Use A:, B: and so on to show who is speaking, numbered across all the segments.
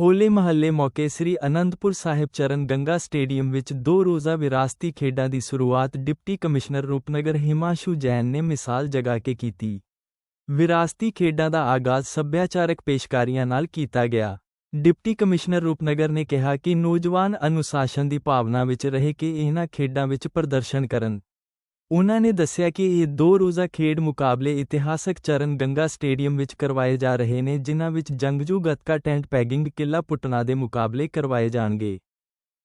A: ਹੋਲੇ ਮਹੱਲੇ ਮੌਕੇ ਸ੍ਰੀ ਅਨੰਦਪੁਰ ਸਾਹਿਬ ਚਰਨ ਗੰਗਾ ਸਟੇਡੀਅਮ ਵਿੱਚ ਦੋ ਰੋਜ਼ਾ ਵਿਰਾਸਤੀ ਖੇਡਾਂ ਦੀ ਸ਼ੁਰੂਆਤ ਡਿਪਟੀ ਕਮਿਸ਼ਨਰ ਰੂਪਨਗਰ ਹਿਮਾਸ਼ੂ ਜੈਨ ਨੇ ਮਿਸਾਲ ਜਗਾ ਕੇ ਕੀਤੀ। ਵਿਰਾਸਤੀ ਖੇਡਾਂ ਦਾ ਆਗਾਜ਼ ਸੱਭਿਆਚਾਰਕ ਪੇਸ਼ਕਾਰੀਆਂ ਨਾਲ ਕੀਤਾ ਗਿਆ। ਡਿਪਟੀ ਕਮਿਸ਼ਨਰ ਰੂਪਨਗਰ ਨੇ ਕਿਹਾ ਕਿ ਨੌਜਵਾਨ ਅਨੁਸ਼ਾਸਨ ਦੀ ਭਾਵਨਾ ਵਿੱਚ ਰਹਿ ਕੇ ਇਹਨਾਂ ਖੇਡਾਂ ਵਿੱਚ ਪ੍ਰਦਰਸ਼ਨ ਕਰਨ ਉਹਨਾਂ ਨੇ ਦੱਸਿਆ ਕਿ ਇਹ ਦੋ ਰੋਜ਼ਾ ਖੇਡ ਮੁਕਾਬਲੇ ਇਤਿਹਾਸਕ ਚਰਨ ਗੰਗਾ ਸਟੇਡੀਅਮ ਵਿੱਚ ਕਰਵਾਏ ਜਾ ਰਹੇ ਨੇ, ਜਿਨ੍ਹਾਂ ਵਿੱਚ ਜੰਗਜੂ ਗੱਤਕਾ ਟੈਂਟ ਪੈਗਿੰਗ ਕਿੱਲਾ ਪੁੱਟਣਾ ਦੇ ਮੁਕਾਬਲੇ ਕਰਵਾਏ ਜਾਣਗੇ।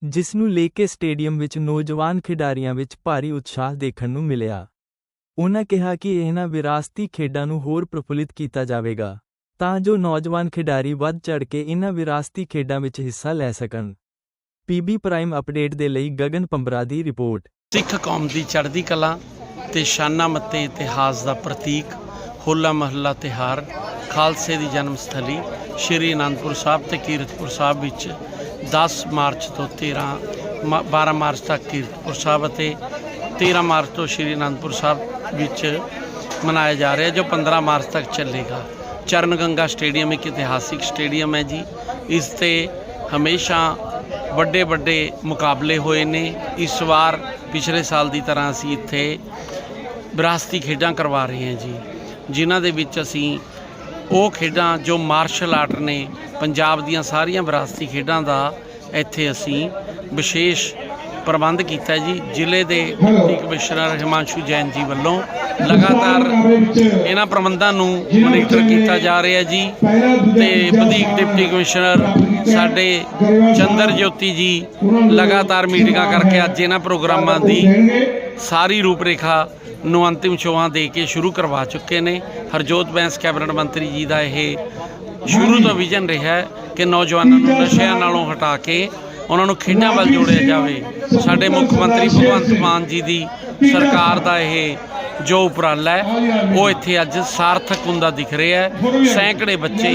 A: ਜਿਸ ਨੂੰ ਲੈ ਕੇ ਸਟੇਡੀਅਮ ਵਿੱਚ ਨੌਜਵਾਨ ਖਿਡਾਰੀਆਂ ਵਿੱਚ ਭਾਰੀ ਉਤਸ਼ਾਹ ਦੇਖਣ ਨੂੰ ਮਿਲਿਆ। ਉਨ੍ਹਾਂ ਕਿਹਾ ਕਿ ਇਹਨਾਂ ਵਿਰਾਸਤੀ ਖੇਡਾਂ ਨੂੰ ਹੋਰ ਪ੍ਰਫੁੱਲਿਤ ਕੀਤਾ ਜਾਵੇਗਾ, ਤਾਂ ਜੋ ਨੌਜਵਾਨ ਖਿਡਾਰੀ ਵੱਧ ਚੜ ਕੇ ਇਹਨਾਂ ਵਿਰਾਸਤੀ ਖੇਡਾਂ ਵਿੱਚ ਹਿੱਸਾ ਲੈ ਸਕਣ। ਪੀਬੀ ਪ੍ਰਾਈਮ ਅਪਡੇਟ ਦੇ ਲਈ ਗਗਨ ਪੰਬਰਾ ਦੀ ਰਿਪੋਰਟ।
B: ਸਿੱਖ ਕੌਮ ਦੀ ਚੜ੍ਹਦੀ ਕਲਾ ਤੇ ਸ਼ਾਨਾ ਮੱਤੇ ਇਤਿਹਾਸ ਦਾ ਪ੍ਰਤੀਕ, ਹੋਲਾ ਮਹੱਲਾ ਤਿਹਾਰ, ਖਾਲਸੇ ਦੀ ਜਨਮ ਸਥਲੀ, ਸ਼੍ਰੀ ਅਨੰਦਪੁਰ ਸਾਹਿਬ ਤੇ ਕੀਰਤਪੁਰ ਸਾਹਿਬ ਵਿੱਚ 10 ਮਾਰਚ ਤੋਂ 13 ਮ 12 ਮਾਰਚ ਤੱਕ ਕੀਰਤਪੁਰ ਸਾਹਿਬ ਅਤੇ 13 ਮਾਰਚ ਤੋਂ ਸ਼੍ਰੀ ਅਨੰਦਪੁਰ ਸਾਹਿਬ ਵਿੱਚ ਮਨਾਇਆ ਜਾ ਰਿਹਾ, ਜੋ 15 ਮਾਰਚ ਤੱਕ ਚੱਲੇਗਾ। ਚਰਨ ਗੰਗਾ ਸਟੇਡੀਅਮ ਇੱਕ ਇਤਿਹਾਸਿਕ ਸਟੇਡੀਅਮ ਹੈ ਜੀ। ਇਸ ਤੇ ਹਮੇਸ਼ਾ ਵੱਡੇ ਵੱਡੇ ਮੁਕਾਬਲੇ ਹੋਏ ਨੇ। ਇਸ ਵਾਰ ਪਿਛਲੇ ਸਾਲ ਦੀ ਤਰ੍ਹਾਂ ਅਸੀਂ ਇੱਥੇ ਵਿਰਾਸਤੀ ਖੇਡਾਂ ਕਰਵਾ ਰਹੇ ਹਾਂ ਜੀ, ਜਿਨ੍ਹਾਂ ਦੇ ਵਿੱਚ ਅਸੀਂ ਉਹ ਖੇਡਾਂ ਜੋ ਮਾਰਸ਼ਲ ਆਰਟ ਨੇ, ਪੰਜਾਬ ਦੀਆਂ ਸਾਰੀਆਂ ਵਿਰਾਸਤੀ ਖੇਡਾਂ ਦਾ ਇੱਥੇ ਅਸੀਂ ਵਿਸ਼ੇਸ਼ ਪ੍ਰਬੰਧ ਕੀਤਾ ਜੀ, ਜ਼ਿਲ੍ਹੇ ਦੇ ਡਿਪਟੀ ਕਮਿਸ਼ਨਰ ਹਿਮਾਂਸ਼ੂ ਜੈਨ ਜੀ ਵੱਲੋਂ ਲਗਾਤਾਰ ਇਹਨਾਂ ਪ੍ਰਬੰਧਾਂ ਨੂੰ ਮੋਨੀਟਰ ਕੀਤਾ ਜਾ ਰਿਹਾ ਜੀ ਤੇ ਵਧੀਕ ਡਿਪਟੀ ਕਮਿਸ਼ਨਰ ਸਾਡੇ ਚੰਦਰ ਜੋਤੀ ਜੀ ਲਗਾਤਾਰ ਮੀਟਿੰਗਾਂ ਕਰਕੇ ਅੱਜ ਇਹਨਾਂ ਪ੍ਰੋਗਰਾਮਾਂ ਦੀ ਸਾਰੀ ਰੂਪਰੇਖਾ ਨੂੰ ਅੰਤਿਮ ਛੋਹਾਂ ਦੇ ਕੇ ਸ਼ੁਰੂ ਕਰਵਾ ਚੁੱਕੇ ਨੇ। ਹਰਜੋਤ ਬੈਂਸ, ਕੈਬਨਿਟ ਮੰਤਰੀ ਜੀ ਦਾ ਇਹ ਸ਼ੁਰੂ ਤੋਂ ਵਿਜ਼ਨ ਰਿਹਾ ਕਿ ਨੌਜਵਾਨਾਂ ਨੂੰ ਨਸ਼ਿਆਂ ਨਾਲੋਂ ਹਟਾ ਕੇ ਉਹਨਾਂ ਨੂੰ ਖੇਡਾਂ ਵੱਲ ਜੋੜਿਆ ਜਾਵੇ। ਸਾਡੇ ਮੁੱਖ ਮੰਤਰੀ ਭਗਵੰਤ ਮਾਨ ਜੀ ਦੀ ਸਰਕਾਰ ਦਾ ਇਹ ਜੋ ਉਪਰਾਲਾ ਹੈ, ਉਹ ਇੱਥੇ ਅੱਜ ਸਾਰਥਕ ਹੁੰਦਾ ਦਿਖ ਰਿਹਾ ਹੈ। ਸੈਂਕੜੇ ਬੱਚੇ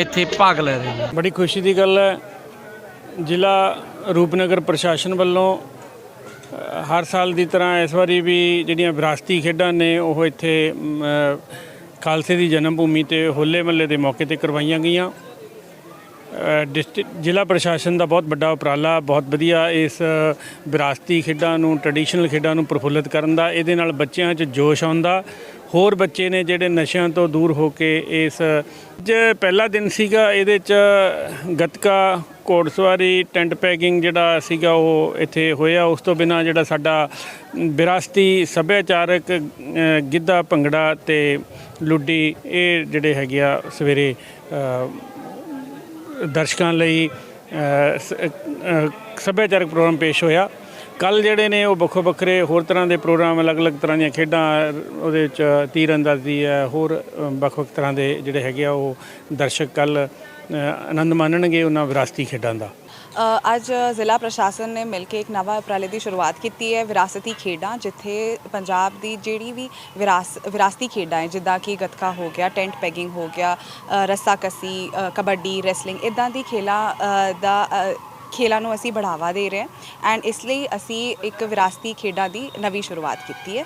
B: ਇੱਥੇ ਭਾਗ ਲੈ ਰਹੇ ਨੇ।
C: ਬੜੀ ਖੁਸ਼ੀ ਦੀ ਗੱਲ ਹੈ, ਜ਼ਿਲ੍ਹਾ ਰੂਪਨਗਰ ਪ੍ਰਸ਼ਾਸਨ ਵੱਲੋਂ ਹਰ ਸਾਲ ਦੀ ਤਰ੍ਹਾਂ ਇਸ ਵਾਰੀ ਵੀ ਜਿਹੜੀਆਂ ਵਿਰਾਸਤੀ ਖੇਡਾਂ ਨੇ, ਉਹ ਇੱਥੇ ਖਾਲਸੇ ਦੀ ਜਨਮ ਭੂਮੀ ਤੇ ਹੋਲੇ ਮਹੱਲੇ ਦੇ ਮੌਕੇ ਤੇ ਕਰਵਾਈਆਂ ਗਈਆਂ। ਡਿਸਟ੍ਰਿਕਟ ਜ਼ਿਲ੍ਹਾ ਪ੍ਰਸ਼ਾਸਨ ਦਾ ਬਹੁਤ ਵੱਡਾ ਉਪਰਾਲਾ, ਬਹੁਤ ਵਧੀਆ ਇਸ ਵਿਰਾਸਤੀ ਖੇਡਾਂ ਨੂੰ ਟ੍ਰੈਡੀਸ਼ਨਲ ਖੇਡਾਂ ਨੂੰ ਪ੍ਰਫੁੱਲਤ ਕਰਨ ਦਾ, ਇਹਦੇ ਨਾਲ ਬੱਚਿਆਂ 'ਚ ਜੋਸ਼ ਆਉਂਦਾ। ਹੋਰ ਬੱਚੇ ਨੇ ਜਿਹੜੇ ਨਸ਼ਿਆਂ ਤੋਂ ਦੂਰ ਹੋ ਕੇ ਇਸ, ਅੱਜ ਪਹਿਲਾ ਦਿਨ ਸੀਗਾ, ਇਹਦੇ 'ਚ ਗੱਤਕਾ, ਘੋੜਸਵਾਰੀ ਟੈਂਟ ਪੈਕਿੰਗ ਜਿਹੜਾ ਸੀਗਾ ਉਹ ਇੱਥੇ ਹੋਇਆ। ਉਸ ਤੋਂ ਬਿਨਾ ਜਿਹੜਾ ਸਾਡਾ ਵਿਰਾਸਤੀ ਸੱਭਿਆਚਾਰਕ ਗਿੱਧਾ, ਭੰਗੜਾ ਤੇ ਲੁੱਡੀ, ਇਹ ਜਿਹੜੇ ਹੈਗੇ ਆ ਸਵੇਰੇ ਦਰਸ਼ਕਾਂ ਲਈ ਸੱਭਿਆਚਾਰਕ ਪ੍ਰੋਗਰਾਮ ਪੇਸ਼ ਹੋਇਆ। ਕੱਲ ਜਿਹੜੇ ਨੇ ਉਹ ਵੱਖੋ ਵੱਖਰੇ ਹੋਰ ਤਰ੍ਹਾਂ ਦੇ ਪ੍ਰੋਗਰਾਮ, ਅਲੱਗ-ਅਲੱਗ ਤਰ੍ਹਾਂ ਦੀਆਂ ਖੇਡਾਂ, ਉਹਦੇ ਵਿੱਚ ਤੀਰ ਅੰਦਾਜ਼ੀ ਹੈ, ਹੋਰ ਵੱਖ-ਵੱਖ ਤਰ੍ਹਾਂ ਦੇ ਜਿਹੜੇ ਹੈਗੇ ਆ ਉਹ ਦਰਸ਼ਕ ਕੱਲ ਆਨੰਦ ਮਾਣਨਗੇ ਉਹਨਾਂ ਵਿਰਾਸਤੀ ਖੇਡਾਂ ਦਾ।
D: ਅੱਜ ਜ਼ਿਲ੍ਹਾ ਪ੍ਰਸ਼ਾਸਨ ਨੇ ਮਿਲ ਕੇ ਇੱਕ ਨਵਾਂ ਉਪਰਾਲੇ ਦੀ ਸ਼ੁਰੂਆਤ ਕੀਤੀ ਹੈ ਵਿਰਾਸਤੀ ਖੇਡਾਂ ਜਿੱਥੇ ਪੰਜਾਬ ਦੀ ਜਿਹੜੀ ਵੀ ਵਿਰਾਸ ਵਿਰਾਸਤੀ ਖੇਡਾਂ ਹੈ ਜਿੱਦਾਂ ਕਿ ਗੱਤਕਾ ਹੋ ਗਿਆ ਟੈਂਟ ਪੈਗਿੰਗ ਹੋ ਗਿਆ ਅ, ਰੱਸਾਕੱਸੀ ਕਬੱਡੀ ਰੈਸਲਿੰਗ ਇਦਾਂ ਦੀ ਖੇਲਾਂ ਦਾ ਖੇਲਾਂ ਨੂੰ ਅਸੀਂ ਬੜਾਵਾ ਦੇ ਰਹੇ ਹਾਂ ਐਂਡ ਇਸ ਲਈ ਅਸੀਂ ਇੱਕ ਵਿਰਾਸਤੀ ਖੇਡਾਂ ਦੀ ਨਵੀਂ ਸ਼ੁਰੂਆਤ ਕੀਤੀ ਹੈ।